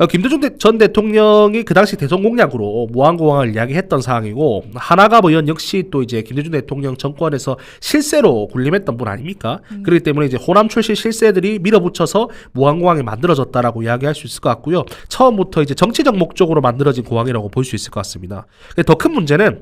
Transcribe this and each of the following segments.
어, 김대중 대- 전 대통령이 그 당시 대선 공약으로 무한공항을 이야기했던 사항이고 하나갑 의원 역시 또 이제 김대중 대통령 정권에서 실세로 군림했던 분 아닙니까? 그렇기 때문에 이제 호남 출신 실세들이 밀어붙여서 무한공항이 만들어졌다라고 이야기할 수 있을 것 같고요. 처음부터 이제 정치적 목적으로 만들어진 공항이라고 볼 수 있을 것 같습니다. 더 큰 문제는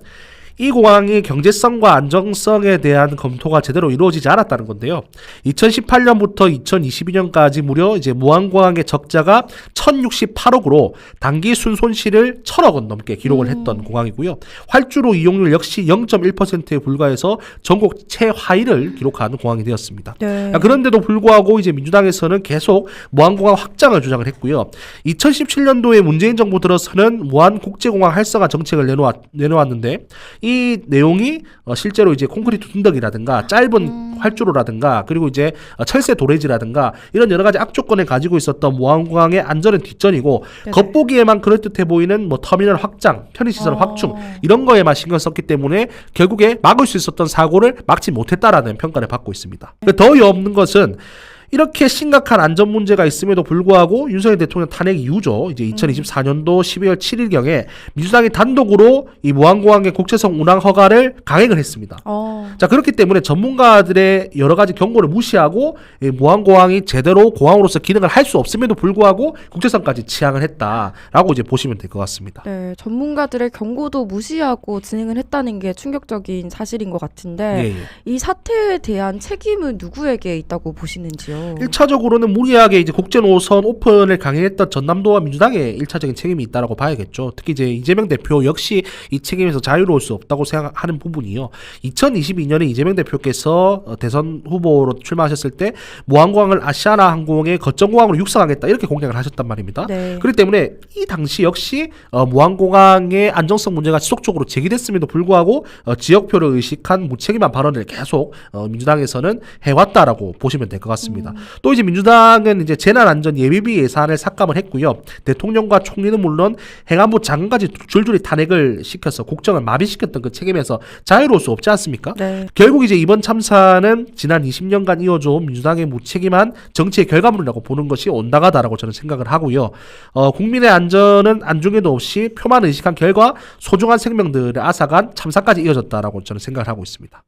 이 공항이 경제성과 안정성에 대한 검토가 제대로 이루어지지 않았다는 건데요. 2018년부터 2022년까지 무려 이제 무한공항의 적자가 1,068억으로 단기 순 손실을 1,000억 원 넘게 기록을 했던 공항이고요. 활주로 이용률 역시 0.1%에 불과해서 전국 최하위를 기록한 공항이 되었습니다. 네. 아, 그런데도 불구하고 이제 민주당에서는 계속 무한공항 확장을 주장을 했고요. 2017년도에 문재인 정부 들어서는 무한국제공항 활성화 정책을 내놓았, 내놓았는데 이 내용이 어, 실제로 이제 콘크리트 둔덕이라든가 짧은 활주로라든가 그리고 이제 어, 철새 도래지라든가 이런 여러 가지 악조건을 가지고 있었던 무한공항의 안전은 뒷전이고 네네. 겉보기에만 그럴듯해 보이는 뭐 터미널 확장, 편의시설 어. 확충 이런 거에만 신경 썼기 때문에 결국에 막을 수 있었던 사고를 막지 못했다라는 평가를 받고 있습니다. 더 없는 것은 이렇게 심각한 안전 문제가 있음에도 불구하고 윤석열 대통령 탄핵 이후죠. 이제 2024년도 12월 7일경에 민주당이 단독으로 이 무한공항의 국제성 운항 허가를 강행을 했습니다. 어. 자 그렇기 때문에 전문가들의 여러 가지 경고를 무시하고 이 무한공항이 제대로 공항으로서 기능을 할 수 없음에도 불구하고 국제성까지 지향을 했다라고 이제 보시면 될 것 같습니다. 네, 전문가들의 경고도 무시하고 진행을 했다는 게 충격적인 사실인 것 같은데 예, 예. 이 사태에 대한 책임은 누구에게 있다고 보시는지요? 1차적으로는 무리하게 이제 국제 노선 오픈을 강행했던 전남도와 민주당의 1차적인 책임이 있다라고 봐야겠죠. 특히 이제 이재명 대표 역시 이 책임에서 자유로울 수 없다고 생각하는 부분이요. 2022년에 이재명 대표께서 어, 대선 후보로 출마하셨을 때 무한공항을 아시아나 항공의 거점공항으로 육성하겠다 이렇게 공약을 하셨단 말입니다. 네. 그렇기 때문에 이 당시 역시 어, 무한공항의 안정성 문제가 지속적으로 제기됐음에도 불구하고 어, 지역표를 의식한 무책임한 발언을 계속 어, 민주당에서는 해왔다라고 보시면 될 것 같습니다. 또 이제 민주당은 이제 재난안전 예비비 예산을 삭감을 했고요. 대통령과 총리는 물론 행안부 장관까지 줄줄이 탄핵을 시켜서 국정을 마비시켰던 그 책임에서 자유로울 수 없지 않습니까? 네. 결국 이제 이번 참사는 지난 20년간 이어져온 민주당의 무책임한 정치의 결과물이라고 보는 것이 온당하다라고 저는 생각을 하고요. 어, 국민의 안전은 안중에도 없이 표만 의식한 결과 소중한 생명들의 앗아간 참사까지 이어졌다라고 저는 생각을 하고 있습니다.